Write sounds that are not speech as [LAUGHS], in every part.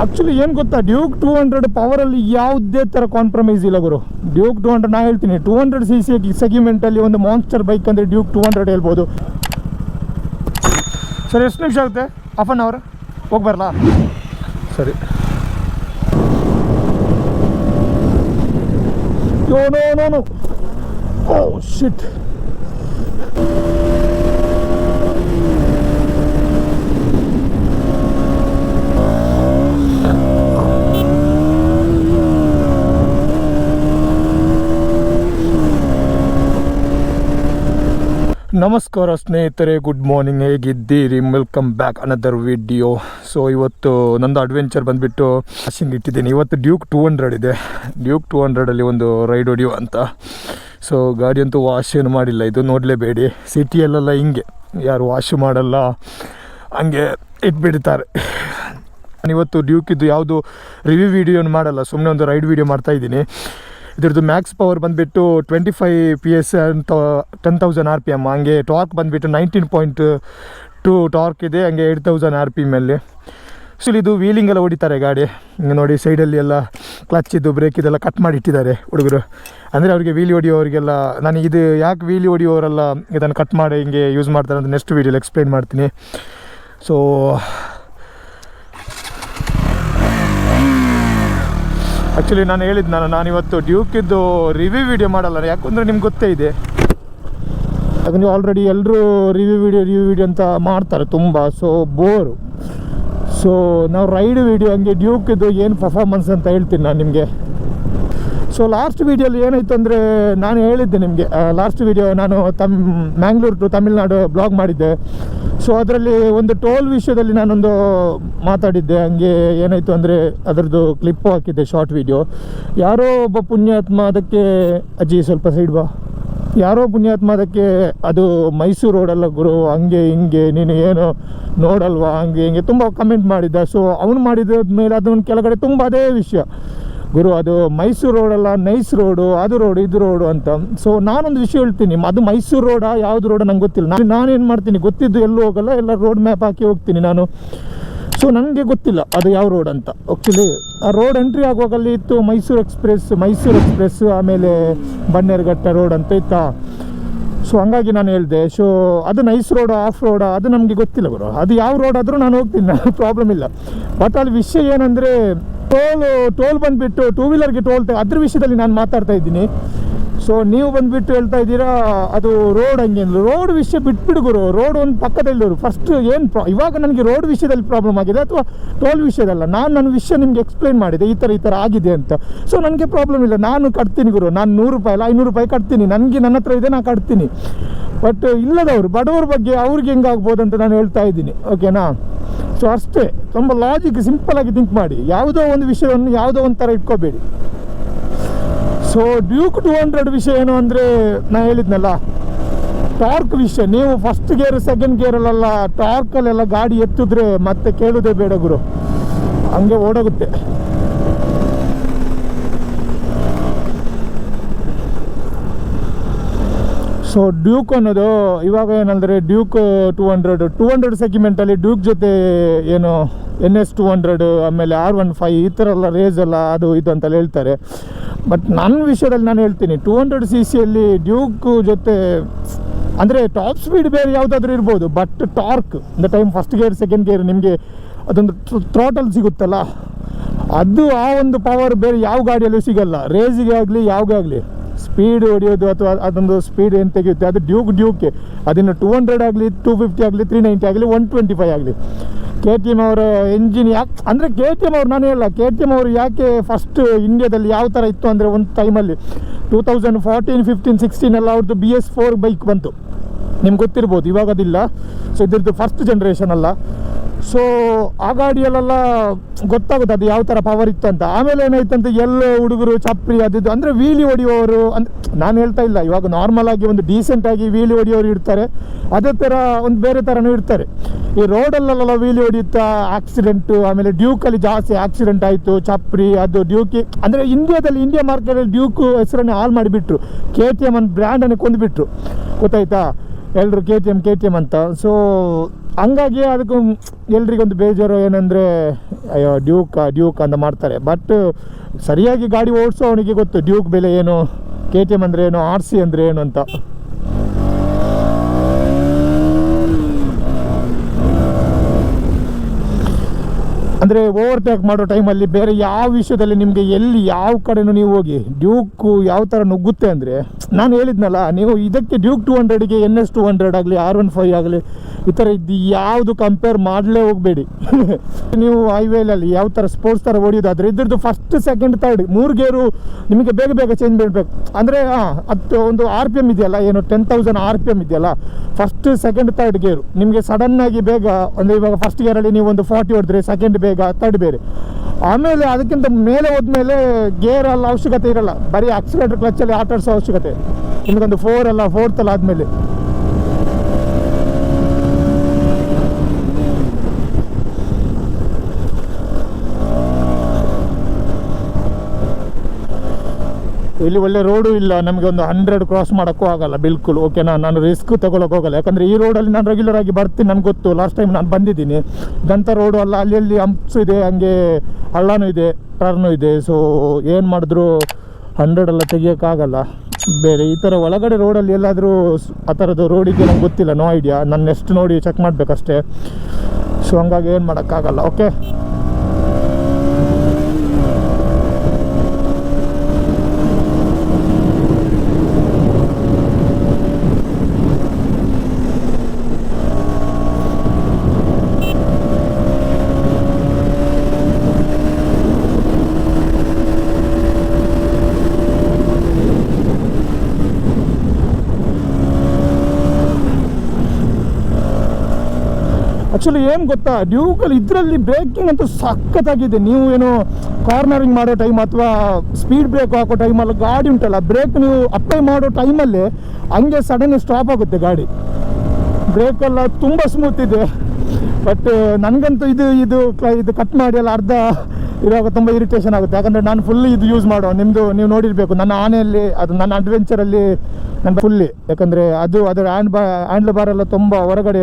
Actually ಏನು ಗೊತ್ತಾ? Duke two hundred ಪವರಲ್ಲಿ ಯಾವುದೇ ಥರ ಕಾಂಪ್ರಮೈಸ್ ಇಲ್ಲ ಗುರು. ಡ್ಯೂಕ್ ಟೂ ಹಂಡ್ರೆಡ್ ನಾ ಹೇಳ್ತೀನಿ. ಟೂ ಹಂಡ್ರೆಡ್ ಸಿ ಸಿ ಸೆಗ್ಮೆಂಟಲ್ಲಿ ಒಂದು ಮಾನ್ಸ್ಟರ್ ಬೈಕ್ ಅಂದರೆ ಡ್ಯೂಕ್ ಟೂ ಹಂಡ್ರೆಡ್ ಹೇಳ್ಬೋದು. ಸರ್, ಎಷ್ಟು ನಿಮಿಷ ಆಗುತ್ತೆ? ಹಾಫ್ ಆನ್ ಅವರ್ ಹೋಗಿ ಬರಲಾ? ಸರಿ. No no no. ಓ ಶಿಟ್ ನಮಸ್ಕಾರ ಸ್ನೇಹಿತರೆ ಗುಡ್ ಮಾರ್ನಿಂಗ್ ಹೇಗಿದ್ದೀರಿ? Welcome back another video so ಇವತ್ತು ನಂದು ಅಡ್ವೆಂಚರ್ ಬಂದುಬಿಟ್ಟು ವಾಷಿಂಗ್ ಇಟ್ಟಿದ್ದೀನಿ. ಇವತ್ತು ಡ್ಯೂಕ್ ಟೂ ಹಂಡ್ರೆಡ್ ಇದೆ. ಡ್ಯೂಕ್ ಟೂ ಹಂಡ್ರೆಡಲ್ಲಿ ಒಂದು ರೈಡ್ ಹೊಡಿಯೋ ಅಂತ. ಸೊ ಗಾಡಿ ಅಂತೂ ವಾಶ್ ಏನು ಮಾಡಿಲ್ಲ. ಇದು ನೋಡಲೇಬೇಡಿ. ಸಿಟಿಯಲ್ಲೆಲ್ಲ ಹಿಂಗೆ. ಯಾರು ವಾಶ್ ಮಾಡಲ್ಲ. ಹಂಗೆ ಇಟ್ಬಿಡ್ತಾರೆ. ಇವತ್ತು ಡ್ಯೂಕಿದ್ದು ಯಾವುದು ರಿವ್ಯೂ ವೀಡಿಯೋನು ಮಾಡಲ್ಲ. ಸುಮ್ಮನೆ ಒಂದು ರೈಡ್ ವೀಡಿಯೋ ಮಾಡ್ತಾ ಇದ್ದೀನಿ. ಇದ್ರದ್ದು ಮ್ಯಾಕ್ಸ್ ಪವರ್ ಬಂದುಬಿಟ್ಟು ಟ್ವೆಂಟಿ ಫೈವ್ ಪಿ ಎಸ್ ಅಂತ ten thousand R P M ಹಂಗೆ ಟಾರ್ಕ್ ಬಂದುಬಿಟ್ಟು ನೈನ್ಟೀನ್ ಪಾಯಿಂಟ್ ಟು ಟಾರ್ಕ್ ಇದೆ, ಹಂಗೆ ಏಯ್ಟ್ ತೌಸಂಡ್ ಆರ್ ಪಿ ಎಮ್ಮಲ್ಲಿ ಸೊ ಇದು ವೀಲಿಂಗ್ ಎಲ್ಲ ಹೊಡಿತಾರೆ ಗಾಡಿ. ನೋಡಿ ಸೈಡಲ್ಲಿ ಎಲ್ಲ ಕ್ಲಚ್ ಇದು ಬ್ರೇಕ್ ಇದೆಲ್ಲ ಕಟ್ ಮಾಡಿ ಇಟ್ಟಿದ್ದಾರೆ ಹುಡುಗರು. ಅಂದರೆ ಅವರಿಗೆ ವೀಲಿ ಹೊಡಿಯೋರಿಗೆಲ್ಲ, ನಾನು ಇದು ಯಾಕೆ ವೀಲಿ ಹೊಡಿಯೋರೆಲ್ಲ ಇದನ್ನು ಕಟ್ ಮಾಡಿ ಹಿಂಗೆ ಯೂಸ್ ಮಾಡ್ತಾರೆ ಅಂತ ನೆಕ್ಸ್ಟ್ ವೀಡಿಯೋಲಿ ಎಕ್ಸ್ಪ್ಲೈನ್ ಮಾಡ್ತೀನಿ. ಸೊ ಆ್ಯಕ್ಚುಲಿ ನಾನು ಹೇಳಿದ್ದು ನಾನು ನಾನಿವತ್ತು ಡ್ಯೂಕಿದ್ದು ರಿವ್ಯೂ ವಿಡಿಯೋ ಮಾಡಲ್ಲ. ಯಾಕಂದರೆ ನಿಮ್ಗೆ ಗೊತ್ತೇ ಇದೆ. ಯಾಕಂದರೆ ಆಲ್ರೆಡಿ ಎಲ್ಲರೂ ರಿವ್ಯೂ ವಿಡಿಯೋ ರಿವ್ಯೂ ವಿಡಿಯೋ ಅಂತ ಮಾಡ್ತಾರೆ ತುಂಬ. ಸೊ ಬೋರು ಸೊ ನಾವು ರೈಡ್ ವಿಡಿಯೋ ಹಂಗೆ ಡ್ಯೂಕಿದ್ದು ಏನು ಪರ್ಫಾರ್ಮೆನ್ಸ್ ಅಂತ ಹೇಳ್ತೀನಿ ನಾನು ನಿಮಗೆ. ಸೊ ಲಾಸ್ಟ್ ವೀಡಿಯೋಲಿ ಏನಾಯ್ತು ಅಂದರೆ ನಾನು ಹೇಳಿದ್ದೆ ನಿಮಗೆ. ಲಾಸ್ಟ್ ವೀಡಿಯೋ ನಾನು ತಮ್ ಮ್ಯಾಂಗ್ಳೂರು ಟು ತಮಿಳ್ನಾಡು ಬ್ಲಾಗ್ ಮಾಡಿದ್ದೆ. ಸೊ ಅದರಲ್ಲಿ ಒಂದು ಟೋಲ್ ವಿಷಯದಲ್ಲಿ ನಾನೊಂದು ಮಾತಾಡಿದ್ದೆ. ಹಂಗೆ ಏನಾಯಿತು ಅಂದರೆ ಅದರದ್ದು ಕ್ಲಿಪ್ ಹಾಕಿದ್ದೆ ಶಾರ್ಟ್ ವಿಡಿಯೋ ಯಾರೋ ಒಬ್ಬ ಪುಣ್ಯಾತ್ಮ ಅದಕ್ಕೆ, ಅಜ್ಜಿ ಸ್ವಲ್ಪ ಸೈಡ್ ಬಾ. ಯಾರೋ ಪುಣ್ಯಾತ್ಮ ಅದಕ್ಕೆ, ಅದು ಮೈಸೂರು ರೋಡಲ್ಲ ಗುರು, ಹಂಗೆ ಹಿಂಗೆ, ನೀನು ಏನು ನೋಡಲ್ವಾ, ಹಂಗೆ ಹಿಂಗೆ ತುಂಬ ಕಮೆಂಟ್ ಮಾಡಿದ್ದ. ಸೊ ಅವನು ಮಾಡಿದ ಮೇಲೆ ಅದನ್ನು ಕೆಳಗಡೆ ತುಂಬ ಅದೇ ವಿಷಯ. ಗುರು, ಅದು ಮೈಸೂರು ರೋಡಲ್ಲ ನೈಸ್ ರೋಡು ಅದು ರೋಡು ಇದು ರೋಡು ಅಂತ. ಸೊ ನಾನೊಂದು ವಿಷಯ ಹೇಳ್ತೀನಿ. ಅದು ಮೈಸೂರು ರೋಡಾ ಯಾವ್ದು ರೋಡ ನಂಗೆ ಗೊತ್ತಿಲ್ಲ. ನಾನು, ನಾನೇನು ಮಾಡ್ತೀನಿ? ಗೊತ್ತಿದ್ದು ಎಲ್ಲೂ ಹೋಗಲ್ಲ, ಎಲ್ಲ ರೋಡ್ ಮ್ಯಾಪ್ ಹಾಕಿ ಹೋಗ್ತೀನಿ ನಾನು. ಸೊ ನನಗೆ ಗೊತ್ತಿಲ್ಲ ಅದು ಯಾವ ರೋಡ್ ಅಂತ. ಆ್ಯಕ್ಚುಲಿ ಆ ರೋಡ್ ಎಂಟ್ರಿ ಆಗುವಾಗಲ್ಲಿ ಇತ್ತು ಮೈಸೂರು ಎಕ್ಸ್ಪ್ರೆಸ್ ಮೈಸೂರು ಎಕ್ಸ್ಪ್ರೆಸ್ ಆಮೇಲೆ ಬನ್ನೇರುಘಟ್ಟ ರೋಡ್ ಅಂತ ಇತ್ತಾ? ಸೊ ಹಂಗಾಗಿ ನಾನು ಹೇಳಿದೆ ಸೊ ಅದು ನೈಸ್ ರೋಡ್ ಆಫ್ ರೋಡ ಅದು ನಮಗೆ ಗೊತ್ತಿಲ್ಲ ಗುರು. ಅದು ಯಾವ ರೋಡ್ ಆದರೂ ನಾನು ಹೋಗ್ತೀನಿ [LAUGHS] ಪ್ರಾಬ್ಲಮ್ ಇಲ್ಲ. ಬಟ್ ಅಲ್ಲಿ ವಿಷಯ ಏನಂದರೆ ಟೋಲ್ ಟೋಲ್ ಬಂದುಬಿಟ್ಟು ಟೂ ವೀಲರ್ಗೆ ಟೋಲ್ ಅದ್ರ ವಿಷಯದಲ್ಲಿ ನಾನು ಮಾತಾಡ್ತಾ ಇದ್ದೀನಿ. ಸೊ ನೀವು ಬಂದುಬಿಟ್ಟು ಹೇಳ್ತಾ ಇದ್ದೀರಾ, ಅದು ರೋಡ್ ಹಂಗೆ ರೋಡ್ ವಿಷಯ ಬಿಟ್ಬಿಡು ಗುರು. ರೋಡ್ ಒಂದು ಪಕ್ಕದಲ್ಲಿರು ಫಸ್ಟ್ ಏನು ಪ್ರಾ ಇವಾಗ ನನಗೆ ರೋಡ್ ವಿಷಯದಲ್ಲಿ ಪ್ರಾಬ್ಲಮ್ ಆಗಿದೆ ಅಥವಾ ಟೋಲ್ ವಿಷಯದಲ್ಲ? ನಾನು ನನ್ನ ವಿಷಯ ನಿಮಗೆ ಎಕ್ಸ್ಪ್ಲೈನ್ ಮಾಡಿದೆ. ಈ ಥರ ಈ ಥರ ಆಗಿದೆ ಅಂತ. ಸೊ ನನಗೆ ಪ್ರಾಬ್ಲಮ್ ಇಲ್ಲ. ನಾನು ಕಟ್ತೀನಿ ಗುರು. ನಾನು ನೂರು ರೂಪಾಯಿ ಇಲ್ಲ ಐನೂರು ರೂಪಾಯಿ ಕಟ್ತೀನಿ. ನನಗೆ ನನ್ನ ಹತ್ರ ಇದೆ ನಾನು ಕಟ್ತೀನಿ. ಬಟ್ ಇಲ್ಲದವರು, ಬಡವರ ಬಗ್ಗೆ ಅವ್ರಿಗೆ ಹೆಂಗಾಗ್ಬೋದು ಅಂತ ನಾನು ಹೇಳ್ತಾ ಇದ್ದೀನಿ. ಓಕೆನಾ ಸೊ ಅಷ್ಟೇ. ತುಂಬ ಲಾಜಿಕ್ ಸಿಂಪಲ್ ಆಗಿ ಥಿಂಕ್ ಮಾಡಿ. ಯಾವುದೋ ಒಂದು ವಿಷಯವನ್ನು ಯಾವುದೋ ಒಂದು ಥರ ಇಟ್ಕೋಬೇಡಿ. ಸೊ ಡ್ಯೂಕ್ ಟು ಹಂಡ್ರೆಡ್ ವಿಷಯ ಏನು ಅಂದರೆ ನಾ ಹೇಳಿದ್ನಲ್ಲ ಟಾರ್ಕ್ ವಿಷಯ. ನೀವು ಫಸ್ಟ್ ಗೇರ್ ಸೆಕೆಂಡ್ ಗೇರಲ್ಲೆಲ್ಲ ಟಾರ್ಕಲ್ಲೆಲ್ಲ ಗಾಡಿ ಎತ್ತಿದ್ರೆ ಮತ್ತೆ ಕೇಳೋದೇ ಬೇಡ ಗುರು. ಹಂಗೆ ಓಡೋಗುತ್ತೆ. ಸೊ ಡ್ಯೂಕ್ ಅನ್ನೋದು ಇವಾಗ ಏನಂದರೆ Duke two hundred two hundred ಸೆಗ್ಮೆಂಟಲ್ಲಿ Duke ಜೊತೆ ಏನು ಎನ್ ಎಸ್ ಟು ಹಂಡ್ರೆಡ್, ಆಮೇಲೆ ಆರ್ ಒನ್ ಫೈ ಈ ಥರ ಎಲ್ಲ ರೇಸ್ ಎಲ್ಲ ಅದು ಇದು ಅಂತೆಲ್ಲ ಹೇಳ್ತಾರೆ. ಬಟ್ ನನ್ನ ವಿಷಯದಲ್ಲಿ ನಾನು ಹೇಳ್ತೀನಿ, ಟೂ ಹಂಡ್ರೆಡ್ ಸಿ ಸಿಯಲ್ಲಿ ಡ್ಯೂಕ್ ಜೊತೆ ಅಂದರೆ ಟಾಪ್ ಸ್ಪೀಡ್ ಬೇರೆ ಯಾವುದಾದ್ರೂ ಇರ್ಬೋದು, but torque the time first gear, second gear ನಿಮಗೆ ಅದೊಂದು ಥ್ರಾಟಲ್ ಸಿಗುತ್ತಲ್ಲ, ಅದು ಆ ಒಂದು ಪವರ್ ಬೇರೆ ಯಾವ ಗಾಡಿಯಲ್ಲೂ ಸಿಗಲ್ಲ ರೇಸಿಗೆ ಆಗಲಿ, ಯಾವಾಗೇ ಆಗಲಿ. ಸ್ಪೀಡ್ ಹೊಡೆಯೋದು ಅಥವಾ ಅದೊಂದು ಸ್ಪೀಡ್ ಏನು ತೆಗೆಯುತ್ತೆ? ಅದು ಡ್ಯೂಕ್ ಡ್ಯೂಕೆ ಅದನ್ನು ಟೂ ಹಂಡ್ರೆಡ್ ಆಗಲಿ ಟೂ ಫಿಫ್ಟಿ ಆಗಲಿ ತ್ರೀ ನೈಂಟಿ ಆಗಲಿ ಒನ್ ಟ್ವೆಂಟಿ ಫೈವ್ ಆಗಲಿ. ಕೆ ಟಿ ಎಂ ಅವರ ಎಂಜಿನ್ ಯಾಕೆ, ಅಂದರೆ ಕೆ ಟಿ ಎಂ ಅವ್ರು ನಾನು ಹೇಳಲ್ಲ ಕೆ ಟಿ ಎಂ ಅವರು ಯಾಕೆ ಫಸ್ಟ್ ಇಂಡಿಯಾದಲ್ಲಿ ಯಾವ ಥರ ಇತ್ತು ಅಂದರೆ ಒಂದು ಟೈಮಲ್ಲಿ two thousand fourteen fifteen sixteen ಎಲ್ಲ ಅವ್ರದ್ದು ಬಿ ಎಸ್ ಫೋರ್ ಬೈಕ್ ಬಂತು. ನಿಮ್ಗೆ ಗೊತ್ತಿರ್ಬೋದು ಇವಾಗದಿಲ್ಲ ಸೊ ಇದ್ರದ್ದು ಫಸ್ಟ್ ಜನ್ರೇಷನ್ ಅಲ್ಲ. ಸೊ ಆ ಗಾಡಿಯಲ್ಲೆಲ್ಲ ಗೊತ್ತಾಗುತ್ತೆ ಅದು ಯಾವ ಥರ ಪವರ್ ಇತ್ತು ಅಂತ. ಆಮೇಲೆ ಏನಾಯ್ತು ಅಂತ ಎಲ್ಲ ಹುಡುಗರು, ಚಪ್ರಿ ಅದು ಅಂದರೆ ವೀಲಿ ಹೊಡೆಯುವವರು ಅಂದ್ರೆ ನಾನು ಹೇಳ್ತಾ ಇಲ್ಲ, ಇವಾಗ ನಾರ್ಮಲ್ ಆಗಿ ಒಂದು ಡೀಸೆಂಟಾಗಿ ವೀಲಿ ಹೊಡೆಯೋರು ಇರ್ತಾರೆ. ಅದೇ ಥರ ಒಂದು ಬೇರೆ ಥರನೂ ಇರ್ತಾರೆ. ಈ ರೋಡಲ್ಲೆಲ್ಲ ವೀಲಿ ಹೊಡೆಯುತ್ತಾ ಆಕ್ಸಿಡೆಂಟು ಆಮೇಲೆ ಡ್ಯೂಕಲ್ಲಿ ಜಾಸ್ತಿ ಆಕ್ಸಿಡೆಂಟ್ ಆಯಿತು, ಚಪ್ರಿ ಅದು ಡ್ಯೂಕಿ, ಅಂದರೆ ಇಂಡಿಯಾದಲ್ಲಿ ಇಂಡಿಯಾ ಮಾರ್ಕೆಟಲ್ಲಿ ಡ್ಯೂಕು ಹೆಸರನ್ನೇ ಹಾಳು ಮಾಡಿಬಿಟ್ರು. ಕೆ ಟಿ ಎಂ ಅಂತ ಬ್ರ್ಯಾಂಡನ್ನು ಕೊಂದುಬಿಟ್ರು. ಗೊತ್ತಾಯ್ತಾ? ಎಲ್ಲರೂ K T M K T M ಅಂತ. ಸೊ ಹಂಗಾಗಿ ಅದಕ್ಕೂ ಎಲ್ರಿಗೊಂದು ಬೇಜಾರು ಏನಂದರೆ, ಅಯ್ಯೋ, ಡ್ಯೂಕ್ ಡ್ಯೂಕ್ ಅಂತ ಮಾಡ್ತಾರೆ. ಬಟ್ ಸರಿಯಾಗಿ ಗಾಡಿ ಓಡಿಸೋ ಅವನಿಗೆ ಗೊತ್ತು, ಡ್ಯೂಕ್ ಬೆಲೆ ಏನು ಕೆ ಟಿ ಎಂ ಅಂದರೆ ಏನು ಆರ್ ಸಿ ಅಂದರೆ ಏನು ಅಂತ. ಅಂದರೆ ಓವರ್ಟೇಕ್ ಮಾಡೋ ಟೈಮಲ್ಲಿ ಬೇರೆ ಯಾವ ವಿಷಯದಲ್ಲಿ ನಿಮಗೆ ಎಲ್ಲಿ ಯಾವ ಕಡೆನೂ ನೀವು ಹೋಗಿ ಡ್ಯೂಕು ಯಾವ ಥರ ನುಗ್ಗುತ್ತೆ ಅಂದರೆ, ನಾನು ಹೇಳಿದ್ನಲ್ಲ, ನೀವು ಇದಕ್ಕೆ ಡ್ಯೂಕ್ ಟು ಹಂಡ್ರೆಡ್ಗೆ ಎನ್ ಎಸ್ ಟು ಹಂಡ್ರೆಡ್ ಆಗಲಿ ಆರ್ ಒನ್ ಫೈವ್ ಆಗಲಿ, ಈ ಥರ ಇದು ಯಾವುದು ಕಂಪೇರ್ ಮಾಡಲೇ ಹೋಗಬೇಡಿ. [LAUGHS] ನೀವು ಹೈವೇಲಲ್ಲಿ ಯಾವ ಥರ ಸ್ಪೋರ್ಟ್ಸ್ ಥರ ಹೊಡೆಯೋದಾದರೆ ಇದ್ರದ್ದು ಫಸ್ಟ್ ಸೆಕೆಂಡ್ ತರ್ಡ್ ಮೂರು ಗೇರು ನಿಮಗೆ ಬೇಗ ಬೇಗ ಚೇಂಜ್ ಮಾಡಬೇಕು. ಅಂದರೆ, ಹಾಂ, ಅದು ಒಂದು ಆರ್ ಪಿ ಎಂ ಇದೆಯಲ್ಲ, ಏನು ten thousand R P M ಇದೆಯಲ್ಲ ಫಸ್ಟ್ ಸೆಕೆಂಡ್ ತರ್ಡ್ ಗೇರು ನಿಮಗೆ ಸಡನ್ನಾಗಿ ಬೇಗ, ಅಂದರೆ ಇವಾಗ ಫಸ್ಟ್ ಗೇರಲ್ಲಿ ನೀವು ಒಂದು ಫಾರ್ಟಿ ಹೊಡೆದ್ರೆ ಸೆಕೆಂಡ್ ತರ್ಡ್ ಬೇರೆ. ಆಮೇಲೆ ಅದಕ್ಕಿಂತ ಮೇಲೆ ಹೋದ್ಮೇಲೆ ಗೇರ್ ಅಲ್ಲ ಅವಶ್ಯಕತೆ ಇರಲ್ಲ. ಬರೀ ಆಕ್ಸಿಲೇಟರ್ ಕ್ಲಚ್ಚಲ್ಲಿ ಆಟ ಆಡಿಸೋ ಅವಶ್ಯಕತೆ. ನಿಮಗೊಂದು ಫೋರ್ ಅಲ್ಲ ಫೋರ್ತ್ ಅಲ್ಲ ಆದಮೇಲೆ. ಇಲ್ಲಿ ಒಳ್ಳೆ ರೋಡು ಇಲ್ಲ, ನಮಗೆ ಒಂದು ಹಂಡ್ರೆಡ್ ಕ್ರಾಸ್ ಮಾಡೋಕ್ಕೂ ಆಗಲ್ಲ, ಬಿಲ್ಕುಲ್. ಓಕೆನಾ ನಾನು ರಿಸ್ಕ್ ತಗೊಳಕ್ಕೆ ಹೋಗಲ್ಲ. ಯಾಕಂದರೆ ಈ ರೋಡಲ್ಲಿ ನಾನು ರೆಗ್ಯುಲರ್ ಆಗಿ ಬರ್ತೀನಿ, ನನಗೆ ಗೊತ್ತು. ಲಾಸ್ಟ್ ಟೈಮ್ ನಾನು ಬಂದಿದ್ದೀನಿ. ಇದಂಥ ರೋಡು ಅಲ್ಲ, ಅಲ್ಲಿ ಅಲ್ಲಿ ಹಂಪ್ಸ್ ಇದೆ, ಹಂಗೆ ಹಳ್ಳನೂ ಇದೆ ಟರ್ನು ಇದೆ. ಸೊ ಏನು ಮಾಡಿದ್ರು ಹಂಡ್ರೆಡೆಲ್ಲ ತೆಗಿಯೋಕ್ಕಾಗಲ್ಲ ಬೇರೆ ಈ ಥರ ಒಳಗಡೆ ರೋಡಲ್ಲಿ ಎಲ್ಲಾದರೂ ಆ ಥರದ್ದು ರೋಡಿಗೆ ನಂಗೆ ಗೊತ್ತಿಲ್ಲ ನೋ ಐಡಿಯಾ ನಾನು ನೆಕ್ಸ್ಟ್ ನೋಡಿ ಚೆಕ್ ಮಾಡಬೇಕಷ್ಟೇ. ಸೊ ಹಂಗಾಗಿ ಏನು ಮಾಡೋಕ್ಕಾಗಲ್ಲ ಓಕೆ ಆ್ಯಕ್ಚುಲಿ ಏನು ಗೊತ್ತಾ? ಡ್ಯೂಕಲ್ಲಿ ಇದರಲ್ಲಿ ಬ್ರೇಕಿಂಗ್ ಅಂತೂ ಸಖತ್ತಾಗಿದೆ. ನೀವು ಏನು ಕಾರ್ನರಿಂಗ್ ಮಾಡೋ ಟೈಮ್ ಅಥವಾ ಸ್ಪೀಡ್ ಬ್ರೇಕ್ ಹಾಕೋ ಟೈಮಲ್ಲಿ ಗಾಡಿ ಉಂಟಲ್ಲ, ಬ್ರೇಕ್ ನೀವು ಅಪ್ಲೈ ಮಾಡೋ ಟೈಮಲ್ಲಿ ಹಂಗೆ ಸಡನ್ ಸ್ಟಾಪ್ ಆಗುತ್ತೆ ಗಾಡಿ. ಬ್ರೇಕೆಲ್ಲ ತುಂಬ ಸ್ಮೂತ್ ಇದೆ. ಬಟ್ ನನಗಂತೂ ಇದು ಇದು ಇದು ಕಟ್ ಮಾಡಿ ಎಲ್ಲ ಅರ್ಧ ಇರುವಾಗ ತುಂಬ ಇರಿಟೇಷನ್ ಆಗುತ್ತೆ. ಯಾಕಂದರೆ ನಾನು ಫುಲ್ ಇದು ಯೂಸ್ ಮಾಡೋ ನಿಮ್ಮದು ನೀವು ನೋಡಿರಬೇಕು. ನನ್ನ ಆನೆಯಲ್ಲಿ, ಅದು ನನ್ನ ಅಡ್ವೆಂಚರಲ್ಲಿ ನನ್ನ ಫುಲ್ಲಿ ಯಾಕಂದರೆ ಅದು ಅದರ ಹ್ಯಾಂಡ್ ಬಾ ಹ್ಯಾಂಡ್ಲ್ ಬಾರ್ ಎಲ್ಲ ತುಂಬ ಹೊರಗಡೆ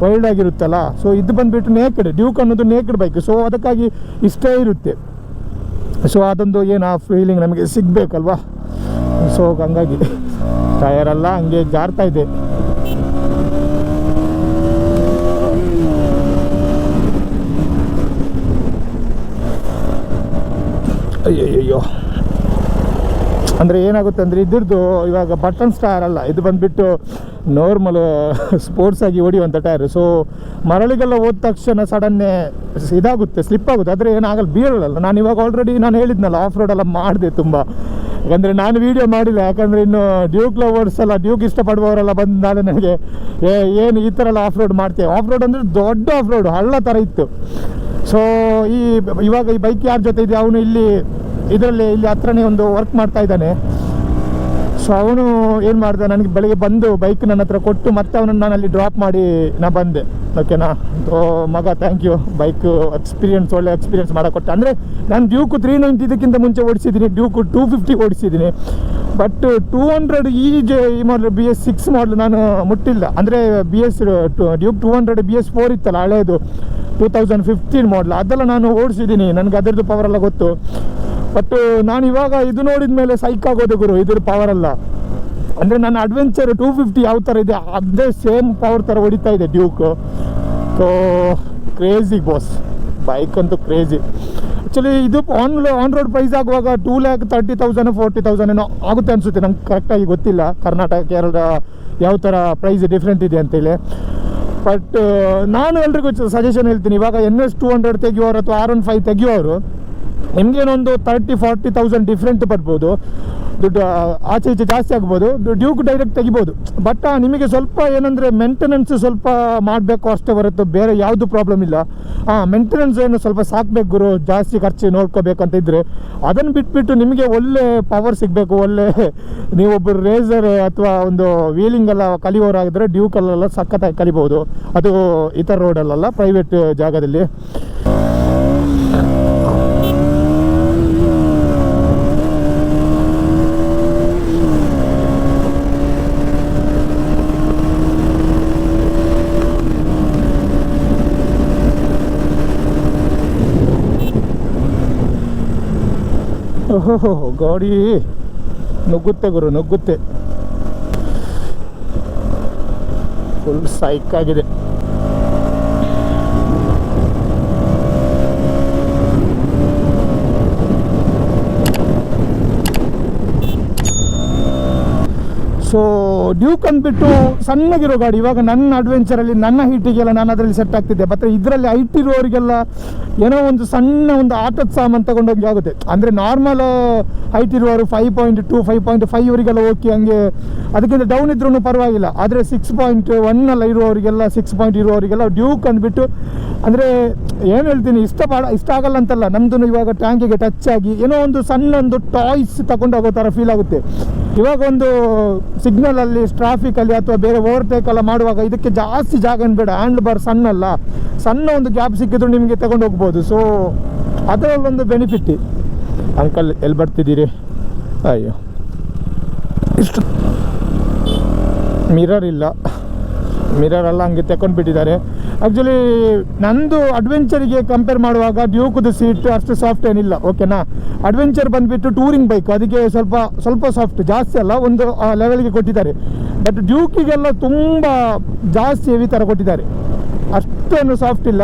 ವೈಲ್ಡ್ ಆಗಿರುತ್ತಲ್ಲ. ಸೊ ಇದು ಬಂದುಬಿಟ್ಟು ನೇಕಡ್ ಡ್ಯೂಕ್ ಅನ್ನೋದು ನೇಕಡ್ ಬೈಕ್ ಸೊ ಅದಕ್ಕಾಗಿ ಇಷ್ಟೇ ಇರುತ್ತೆ. ಸೊ ಅದೊಂದು ಏನು ಆ ಫೀಲಿಂಗ್ ನಮಗೆ ಸಿಗಬೇಕಲ್ವಾ? ಸೊ ಹಂಗಾಗಿ ಟಯರೆಲ್ಲ ಹಂಗೆ ಜಾರ್ತಾ ಇದೆ. ಅಯ್ಯಯ್ಯೋ ಅಂದರೆ ಏನಾಗುತ್ತೆ ಅಂದರೆ ಇದ್ರದ್ದು ಇವಾಗ ಬಟನ್ ಸ್ಟಾರ್ ಅಲ್ಲ, ಇದು ಬಂದುಬಿಟ್ಟು ನಾರ್ಮಲ್ ಸ್ಪೋರ್ಟ್ಸ್ ಆಗಿ ಹೊಡಿಯುವಂಥ ಟೈರು ಸೊ ಮರಳಿಗೆಲ್ಲ ಹೋದ ತಕ್ಷಣ ಸಡನ್ನೇ ಇದಾಗುತ್ತೆ ಸ್ಲಿಪ್ ಆಗುತ್ತೆ. ಆದರೆ ಏನಾಗಲ್ಲ, ಬೀಳಲ್ಲ. ನಾನು ಇವಾಗ ಆಲ್ರೆಡಿ ನಾನು ಹೇಳಿದ್ನಲ್ಲ ಆಫ್ ರೋಡ್ ಎಲ್ಲ ಮಾಡಿದೆ ತುಂಬ. ಯಾಕಂದರೆ ನಾನು ವೀಡಿಯೋ ಮಾಡಿಲ್ಲ, ಯಾಕಂದರೆ ಇನ್ನು ಡ್ಯೂಕ್ ಲವರ್ಸ್ ಎಲ್ಲ ಡ್ಯೂಕ್ ಇಷ್ಟಪಡುವವರೆಲ್ಲ ಬಂದು ನನಗೆ ಏ, ಏನು ಈ ಥರ ಎಲ್ಲ ಆಫ್ ರೋಡ್ ಮಾಡ್ತೇವೆ ಆಫ್ ರೋಡ್ ಅಂದರೆ ದೊಡ್ಡ ಆಫ್ ರೋಡ್ ಹಳ್ಳ ಥರ ಇತ್ತು. ಸೊ ಈ ಇವಾಗ ಈ ಬೈಕ್ ಯಾರ ಜೊತೆ ಇದೆ, ಅವನು ಇಲ್ಲಿ, ಇದರಲ್ಲಿ ಇಲ್ಲಿ ಹತ್ರನೇ ಒಂದು ವರ್ಕ್ ಮಾಡ್ತಾ ಇದ್ದಾನೆ. ಸೊ ಅವನು ಏನು ಮಾಡಿದೆ, ನನಗೆ ಬೆಳಿಗ್ಗೆ ಬಂದು ಬೈಕ್ ನನ್ನ ಹತ್ರ ಕೊಟ್ಟು ಮತ್ತೆ ಅವನನ್ನು ನಾನು ಅಲ್ಲಿ ಡ್ರಾಪ್ ಮಾಡಿ ನಾ ಬಂದೆ. ಓಕೆನಾ ಓ ಮಗ ಥ್ಯಾಂಕ್ ಯು ಬೈಕ್ ಎಕ್ಸ್ಪೀರಿಯನ್ಸ್ ಒಳ್ಳೆ ಎಕ್ಸ್ಪೀರಿಯನ್ಸ್ ಮಾಡೋಕೊಟ್ಟೆ. ಅಂದರೆ ನಾನು ಡ್ಯೂಕು ತ್ರೀ ನೈಂಟಿ ಇದಕ್ಕಿಂತ ಮುಂಚೆ ಓಡಿಸಿದ್ದೀನಿ. ಡ್ಯೂಕು ಟೂ ಫಿಫ್ಟಿ ಓಡಿಸಿದ್ದೀನಿ. ಬಟ್ ಟೂ ಹಂಡ್ರೆಡ್ ಈ ಜೆ, ಈ model B S six model ನಾನು ಮುಟ್ಟಿಲ್ಲ. ಅಂದರೆ B S Duke two hundred B S four ಇತ್ತಲ್ಲ, ಹಳೇದು. ಟೂ ತೌಸಂಡ್ ಫಿಫ್ಟೀನ್ ಮಾಡಲ್ ಅದೆಲ್ಲ ನಾನು ಓಡಿಸಿದ್ದೀನಿ. ನನಗೆ ಅದರದ್ದು ಪವರ್ ಎಲ್ಲ ಗೊತ್ತು. ಬಟ್ ನಾನು ಇವಾಗ ಇದು ನೋಡಿದ ಮೇಲೆ ಸೈಕ್ ಆಗೋದು ಗುರು. ಇದ್ರ ಪವರ್ ಅಲ್ಲ. ಅಂದರೆ ನನ್ನ ಅಡ್ವೆಂಚರ್ ಟೂ ಫಿಫ್ಟಿ ಯಾವ ಥರ ಇದೆ, ಅದೇ ಸೇಮ್ ಪವರ್ ಥರ ಹೊಡಿತಾ ಇದೆ Duke so crazy boss bike ಅಂತೂ ಕ್ರೇಜಿ ಆ್ಯಕ್ಚುಲಿ ಇದು ಆನ್ ಆನ್ ರೋಡ್ ಪ್ರೈಸ್ ಆಗುವಾಗ two lakh thirty thousand forty thousand ಏನೋ ಆಗುತ್ತೆ ಅನಿಸುತ್ತೆ. ನಂಗೆ ಕರೆಕ್ಟಾಗಿ ಗೊತ್ತಿಲ್ಲ. ಕರ್ನಾಟಕ ಕೇರಳ ಯಾವ ಥರ ಪ್ರೈಸ್ ಡಿಫ್ರೆಂಟ್ ಇದೆ ಅಂತೇಳಿ ಬಟ್ ನಾನು ಎಲ್ರಿಗೂ ಸಜೆಷನ್ ಹೇಳ್ತೀನಿ. ಇವಾಗ ಎನ್ ಎಸ್ ಟು ಹಂಡ್ರೆಡ್ ತೆಗಿಯೋರು ಅಥವಾ ಆರ್ ಒನ್ ಫೈವ್ ತೆಗಿಯೋರು, ನಿಮಗೇನೊಂದು ತರ್ಟಿ ಫಾರ್ಟಿ ತೌಸಂಡ್ ಡಿಫ್ರೆಂಟ್ ಬರ್ಬೋದು. ದುಡ್ಡು ಆಚೆ ಈಚೆ ಜಾಸ್ತಿ ಆಗ್ಬೋದು. ಡ್ಯೂಕ್ ಡೈರೆಕ್ಟ್ ತೆಗಿಬೋದು. ಬಟ್ ನಿಮಗೆ ಸ್ವಲ್ಪ ಏನಂದರೆ ಮೇಂಟೆನೆನ್ಸ್ ಸ್ವಲ್ಪ ಮಾಡಬೇಕು ಅಷ್ಟೇ ಹೊರತು ಬೇರೆ ಯಾವುದು ಪ್ರಾಬ್ಲಮ್ ಇಲ್ಲ. ಹಾಂ ಮೇಂಟೆನೆನ್ಸ್ ಏನು ಸ್ವಲ್ಪ ಸಾಕಬೇಕು ಗುರು, ಜಾಸ್ತಿ ಖರ್ಚು ನೋಡ್ಕೋಬೇಕಂತ ಇದ್ದರೆ ಅದನ್ನು ಬಿಟ್ಬಿಟ್ಟು ನಿಮಗೆ ಒಳ್ಳೆ ಪವರ್ ಸಿಗಬೇಕು. ಒಳ್ಳೆ [LAUGHS] ನೀವೊಬ್ಬರು ರೇಸರ್ ಅಥವಾ ಒಂದು ವೀಲಿಂಗ್ ಎಲ್ಲ ಕಲಿಯೋರಾಗಿದ್ರೆ ಡ್ಯೂಕಲ್ಲೆಲ್ಲ ಸಖತ್ತಾಗಿ ಕಲಿಬೋದು. ಅದು ಈ ಥರ ರೋಡಲ್ಲ ಪ್ರೈವೇಟ್ ಜಾಗದಲ್ಲಿ. ಓಹೋ ಗಾಡಿ. ನುಗ್ಗುತ್ತೆ ಗುರು ನುಗ್ಗುತ್ತೆ. ಫುಲ್ ಸೈಕ್ ಆಗಿದೆ ಸೊ ಡ್ಯೂಕ್ ಅಂದ್ಬಿಟ್ಟು ಸಣ್ಣಗಿರೋ ಗಾಡಿ, ಇವಾಗ ನನ್ನ ಅಡ್ವೆಂಚರಲ್ಲಿ ನನ್ನ ಹೀಟಿಗೆಲ್ಲ ನಾನು ಅದರಲ್ಲಿ ಸೆಟ್ ಆಗ್ತಿದ್ದೆ. ಮತ್ತು ಇದರಲ್ಲಿ ಹೈಟ್ ಇರೋರಿಗೆಲ್ಲ ಏನೋ ಒಂದು ಸಣ್ಣ ಒಂದು ಆಟದ ಸಾಮಾನು ತಗೊಂಡೋಗಿ ಆಗುತ್ತೆ. ಅಂದರೆ ನಾರ್ಮಲ್ ಹೈಟ್ ಇರುವವರು five point two five point five ಅವರಿಗೆಲ್ಲ ಓಕೆ ಹಂಗೆ ಅದಕ್ಕಿಂತ ಡೌನ್ ಇದ್ರೂ ಪರವಾಗಿಲ್ಲ. ಆದರೆ ಸಿಕ್ಸ್ ಪಾಯಿಂಟ್ ಒನ್ ಎಲ್ಲ ಇರುವವರಿಗೆಲ್ಲ ಸಿಕ್ಸ್ ಪಾಯಿಂಟ್ ಇರುವವರಿಗೆಲ್ಲ ಡ್ಯೂಕ್ ಅಂದ್ಬಿಟ್ಟು ಅಂದರೆ ಏನು ಹೇಳ್ತೀನಿ, ಇಷ್ಟ ಇಷ್ಟ ಆಗಲ್ಲ ಅಂತಲ್ಲ. ನಮ್ಮದು ಇವಾಗ ಟ್ಯಾಂಕಿಗೆ ಟಚ್ ಆಗಿ ಏನೋ ಒಂದು ಸಣ್ಣ ಒಂದು ಟಾಯ್ಸ್ ತಗೊಂಡೋಗೋ ಥರ ಫೀಲ್ ಆಗುತ್ತೆ. ಇವಾಗ ಒಂದು ಸಿಗ್ನಲಲ್ಲಿ ಟ್ರಾಫಿಕಲ್ಲಿ ಅಥವಾ ಬೇರೆ ಓವರ್ಟೇಕ್ ಎಲ್ಲ ಮಾಡುವಾಗ ಇದಕ್ಕೆ ಜಾಸ್ತಿ ಜಾಗ ಬೇಡ ಹ್ಯಾಂಡ್ ಬಾರ್ ಸಣ್ಣ ಅಲ್ಲ ಸಣ್ಣ ಒಂದು ಗ್ಯಾಪ್ ಸಿಕ್ಕಿದ್ರು ನಿಮಗೆ ತಗೊಂಡು ಹೋಗ್ಬೋದು. ಸೊ ಅದರಲ್ಲೊಂದು ಬೆನಿಫಿಟ್ ಅಂಕಲ್ ಎಲ್ಲಿ ಬರ್ತಿದ್ದೀರಿ? ಅಯ್ಯೋ. ಇಷ್ಟು ಮಿರರ್ ಇಲ್ಲ. ಮಿರರ್ ಎಲ್ಲ ಹಂಗೆ ತಗೊಂಡು ಬಿಟ್ಟಿದ್ದಾರೆ ಆ್ಯಕ್ಚುಲಿ ನಂದು ಅಡ್ವೆಂಚರಿಗೆ ಕಂಪೇರ್ ಮಾಡುವಾಗ ಡ್ಯೂಕ್ದು ಸೀಟ್ ಅಷ್ಟು ಸಾಫ್ಟ್ ಏನಿಲ್ಲ ಓಕೆನಾ ಅಡ್ವೆಂಚರ್ ಬಂದುಬಿಟ್ಟು ಟೂರಿಂಗ್ ಬೈಕ್ ಅದಕ್ಕೆ ಸ್ವಲ್ಪ ಸ್ವಲ್ಪ ಸಾಫ್ಟ್ ಜಾಸ್ತಿ ಅಲ್ಲ, ಒಂದು, ಆ ಲೆವೆಲ್ಗೆ ಕೊಟ್ಟಿದ್ದಾರೆ. ಬಟ್ ಡ್ಯೂಕಿಗೆಲ್ಲ ತುಂಬ ಜಾಸ್ತಿ ಹೆವಿ ಥರ ಕೊಟ್ಟಿದ್ದಾರೆ. ಅಷ್ಟೇನು ಸಾಫ್ಟ್ ಇಲ್ಲ.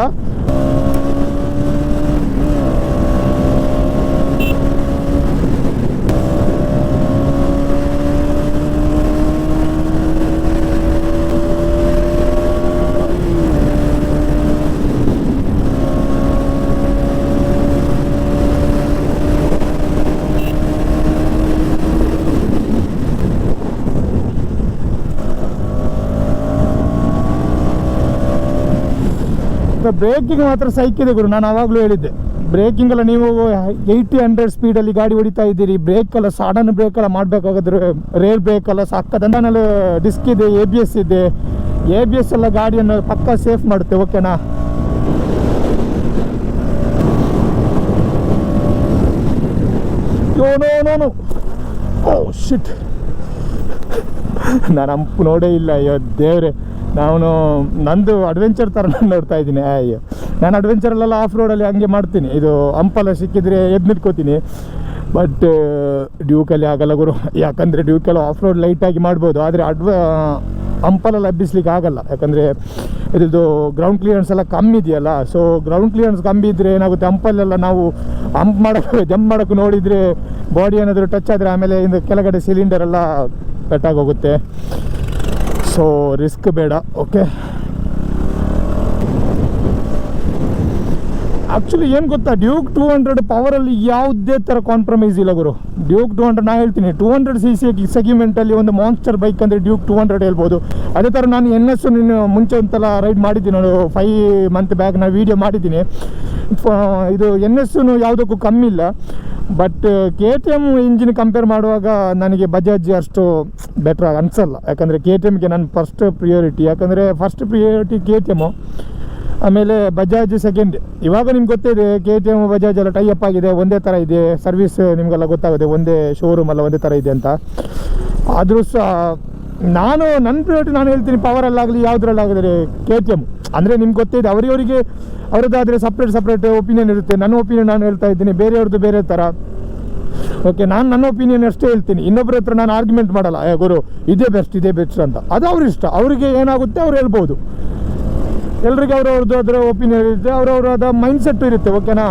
ಬ್ರೇಕಿಂಗ್ ಮಾತ್ರ ಸೈಕಿದೆ ಗುರು, ನಾನು ಆವಾಗಲೂ ಹೇಳಿದ್ದೆ. ಬ್ರೇಕಿಂಗ್ ಎಲ್ಲ ನೀವು ಏಯ್ಟಿ ಹಂಡ್ರೆಡ್ ಸ್ಪೀಡಲ್ಲಿ ಗಾಡಿ ಹೊಡಿತಾ ಇದ್ದೀರಿ ಬ್ರೇಕ್ ಎಲ್ಲ ಸಡನ್ ಬ್ರೇಕ್ ಎಲ್ಲ ಮಾಡಬೇಕಾದ್ರೆ ರೇರ್ ಬ್ರೇಕ್ ಎಲ್ಲ ಸಕ್ಕದ ಡಿಸ್ಕ್ ಇದೆ ಎ ಬಿ ಎಸ್ ಇದೆ. ಎ ಬಿ ಎಸ್ ಎಲ್ಲ ಗಾಡಿಯನ್ನು ಪಕ್ಕ ಸೇಫ್ ಮಾಡುತ್ತೆ ಓಕೆನಾ ನೋ? ಶಿಟ್ [LAUGHS] ನಾನು ಅಂಪು ನೋಡೇ ಇಲ್ಲ ಅಯ್ಯೋ ದೇವ್ರೆ. ನಾನು, ನಂದು ಅಡ್ವೆಂಚರ್ ಥರ ನಾನು ನೋಡ್ತಾ ಇದ್ದೀನಿ. ಅಯ್ಯೋ. ನಾನು ಅಡ್ವೆಂಚರಲ್ಲೆಲ್ಲ ಆಫ್ ರೋಡಲ್ಲಿ ಹಂಗೆ ಮಾಡ್ತೀನಿ. ಇದು ಹಂಪಲ್ಲ ಸಿಕ್ಕಿದ್ರೆ ಎದ್ದು ನಿಂತ್ಕೋತೀನಿ. ಬಟ್ ಡ್ಯೂಕಲ್ಲಿ ಆಗಲ್ಲ ಗುರು. ಯಾಕಂದರೆ ಡ್ಯೂಕಲ್ಲಿ ಆಫ್ ರೋಡ್ ಲೈಟಾಗಿ ಮಾಡ್ಬೋದು. ಆದರೆ ಅಡ್ವ ಹಂಪಲೆಲ್ಲ ಹಬ್ಬಿಸ್ಲಿಕ್ಕೆ ಆಗಲ್ಲ. ಯಾಕಂದರೆ ಇದ್ರದ್ದು ಗ್ರೌಂಡ್ ಕ್ಲಿಯರೆನ್ಸ್ ಎಲ್ಲ ಕಮ್ಮಿ ಇದೆಯಲ್ಲ. ಸೊ ಗ್ರೌಂಡ್ ಕ್ಲಿಯರೆನ್ಸ್ ಕಮ್ಮಿ ಇದ್ದರೆ ಏನಾಗುತ್ತೆ? ಹಂಪಲ್ಲೆಲ್ಲ ನಾವು ಹಂಪ್ ಮಾಡೋಕ್ಕೆ ಜಂಪ್ ಮಾಡೋಕ್ಕೆ ನೋಡಿದರೆ ಬಾಡಿ ಏನಾದರೂ ಟಚ್ ಆದರೆ ಆಮೇಲೆ ಇಂದ ಕೆಳಗಡೆ ಸಿಲಿಂಡರ್ ಎಲ್ಲ ಹೋಗುತ್ತೆ ಸೊ ರಿಸ್ಕ್ ಬೇಡ ಓಕೆ ಆ್ಯಕ್ಚುಲಿ ಏನು ಗೊತ್ತಾ? ಡ್ಯೂಕ್ ಟೂ ಹಂಡ್ರೆಡ್ ಪವರಲ್ಲಿ ಯಾವುದೇ ಥರ ಕಾಂಪ್ರಮೈಸ್ ಇಲ್ಲ ಗುರು. ಡ್ಯೂಕ್ ಟೂ ಹಂಡ್ರೆಡ್ ನಾ ಹೇಳ್ತೀನಿ. ಟೂ ಹಂಡ್ರೆಡ್ ಸಿ ಸಿ ಸೆಗ್ಮೆಂಟಲ್ಲಿ ಒಂದು ಮಾನ್ಸ್ಟರ್ ಬೈಕ್ ಅಂದರೆ ಡ್ಯೂಕ್ ಟೂ ಹಂಡ್ರೆಡ್ ಹೇಳ್ಬೋದು. ಅದೇ ಥರ ನಾನು ಎನ್ ಎಸ್ ನೀನು ಮುಂಚೆ ಒಂದ್ಸಲ ರೈಡ್ ಮಾಡಿದ್ದೀನಿ. ನಾನು ಫೈ ಮಂತ್ ಬ್ಯಾಕ್ ನಾನು ವೀಡಿಯೋ ಮಾಡಿದ್ದೀನಿ. ಇದು ಎನ್ ಎಸ್ ಯಾವುದಕ್ಕೂ ಕಮ್ಮಿ ಇಲ್ಲ. But K T M engine compare ಮಾಡುವಾಗ ನನಗೆ ಬಜಾಜ್ ಅಷ್ಟು ಬೆಟ್ರ್ ಅನಿಸಲ್ಲ. ಯಾಕಂದರೆ ಕೆ ಟಿ ಎಮ್ಗೆ ನನ್ನ ಫಸ್ಟ್ ಪ್ರಿಯೋರಿಟಿ ಯಾಕಂದರೆ first priority K T M ಆಮೇಲೆ ಬಜಾಜ್ ಸೆಕೆಂಡ್ ಇವಾಗ ನಿಮ್ಗೆ ಗೊತ್ತಿದೆ ಕೆ ಟಿ ಎಂ ಬಜಾಜ್ ಎಲ್ಲ ಟೈ ಅಪ್ ಆಗಿದೆ, ಒಂದೇ ಥರ ಇದೆ ಸರ್ವಿಸ್ ನಿಮಗೆಲ್ಲ ಗೊತ್ತಾಗುತ್ತೆ, ಒಂದೇ ಶೋರೂಮ್ ಎಲ್ಲ ಒಂದೇ ಥರ ಇದೆ ಅಂತ. ಆದರೂ ಸಹ, ನಾನು ನನ್ನ ಪ್ರಿಯಾರಿಟಿ ನಾನು ಹೇಳ್ತೀನಿ ಪವರಲ್ಲಾಗಲಿ ಯಾವುದ್ರಲ್ಲಾಗಲಿ ಕೆ ಟಿ ಎಂ ಅಂದರೆ ನಿಮ್ಗೆ ಗೊತ್ತಿದೆ, ಅವರಿವರಿಗೆ ಅವರದ್ದಾದರೆ ಸಪ್ರೇಟ್ ಸಪ್ರೇಟ್ ಒಪಿನಿಯನ್ ಇರುತ್ತೆ. ನನ್ನ ಒಪಿನಿಯನ್ ನಾನು ಹೇಳ್ತಾ ಇದ್ದೀನಿ ಬೇರೆಯವ್ರದ್ದು ಬೇರೆ ಥರ ಓಕೆ ನಾನು ನನ್ನ ಒಪಿನಿಯನ್ ಅಷ್ಟೇ ಹೇಳ್ತೀನಿ. ಇನ್ನೊಬ್ಬರ ಹತ್ರ ನಾನು ಆರ್ಗ್ಯುಮೆಂಟ್ ಮಾಡಲ್ಲ ಗುರು, ಇದೇ ಬೆಸ್ಟ್ ಇದೇ ಬೆಸ್ಟ್ ಅಂತ. ಅದು ಅವ್ರ ಇಷ್ಟ. ಅವರಿಗೆ ಏನಾಗುತ್ತೆ, ಅವ್ರು ಹೇಳ್ಬೋದು. ಎಲ್ರಿಗೆ ಅವ್ರವ್ರದ್ದು ಅದರ ಒಪಿನಿಯನ್ ಇರುತ್ತೆ ಅವ್ರವ್ರದ ಮೈಂಡ್ ಸೆಟ್ ಇರುತ್ತೆ ಓಕೆನಾ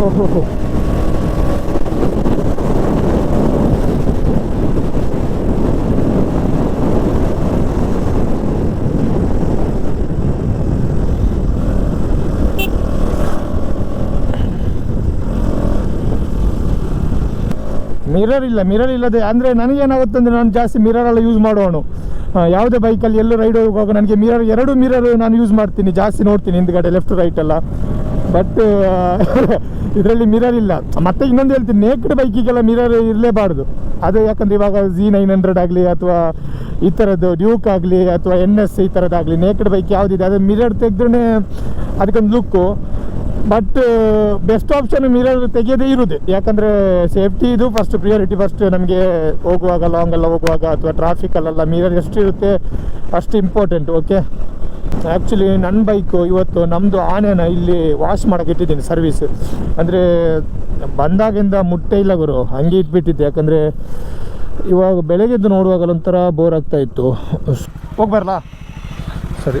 ಓಹೋ ಮಿರರ್ ಇಲ್ಲ ಮಿರರ್ ಇಲ್ಲದೆ ಅಂದರೆ ನನಗೇನಾಗುತ್ತೆ ಅಂದರೆ ನಾನು ಜಾಸ್ತಿ ಮಿರರ್ ಎಲ್ಲ ಯೂಸ್ ಮಾಡೋನು ಆ, ಯಾವುದೇ ಬೈಕಲ್ಲಿ ಎಲ್ಲೂ ರೈಡ್ ಹೋಗುವಾಗ ನನಗೆ ಮಿರರ್ ಎರಡು ಮಿರರ್ ನಾನು ಯೂಸ್ ಮಾಡ್ತೀನಿ ಜಾಸ್ತಿ ನೋಡ್ತೀನಿ ಹಿಂದ್ಗಡೆ ಲೆಫ್ಟ್ ರೈಟ್ ಎಲ್ಲ. ಬಟ್ ಇದರಲ್ಲಿ ಮಿರರ್ ಇಲ್ಲ. ಮತ್ತೆ ಇನ್ನೊಂದು ಹೇಳ್ತೀನಿ ನೇಕ್ಡ್ ಬೈಕಿಗೆಲ್ಲ ಮಿರರ್ ಇರಲೇಬಾರ್ದು. ಅದು ಯಾಕಂದರೆ ಇವಾಗ ಜಿ ನೈನ್ ಹಂಡ್ರೆಡ್ ಆಗಲಿ ಅಥವಾ ಈ ಥರದ್ದು ಡ್ಯೂಕ್ ಆಗಲಿ ಅಥವಾ ಎನ್ ಎಸ್ ಈ ಥರದ್ದಾಗಲಿ ನೇಕ್ಡ್ ಬೈಕ್ ಯಾವುದಿದೆ ಅದು ಮಿರರ್ ತೆಗೆದ್ರೆ ಅದಕ್ಕೊಂದು look but best option mirror ತೆಗೆಯದೇ ಇರುದೆ ಯಾಕಂದರೆ ಸೇಫ್ಟಿ ಇದು ಫಸ್ಟ್ ಪ್ರಿಯಾರಿಟಿ ಫಸ್ಟ್ ನಮಗೆ ಹೋಗುವಾಗ ಲಾಂಗ್ ಎಲ್ಲ ಹೋಗುವಾಗ ಅಥವಾ ಟ್ರಾಫಿಕಲ್ಲೆಲ್ಲ ಮಿರರ್ ಎಷ್ಟು ಇರುತ್ತೆ ಅಷ್ಟು ಇಂಪಾರ್ಟೆಂಟ್ ಓಕೆ ಆ್ಯಕ್ಚುಲಿ ನನ್ನ ಬೈಕು ಇವತ್ತು ನಮ್ಮದು ಆನೆನ ಇಲ್ಲಿ ವಾಶ್ ಮಾಡೋಕೆ ಇಟ್ಟಿದ್ದೀನಿ ಸರ್ವಿಸ್ ಅಂದರೆ ಬಂದಾಗಿಂದ ಮುಟ್ಟೆ ಇಲ್ಲ ಗುರು, ಹಂಗೆ ಇಟ್ಬಿಟ್ಟಿದ್ದೆ. ಯಾಕಂದರೆ ಇವಾಗ ಬೆಳಗ್ಗೆದ್ದು ನೋಡುವಾಗ ಒಂಥರ ಬೋರ್ ಆಗ್ತಾಯಿತ್ತು ಹೋಗಿ ಬರಲಾ ಸರಿ.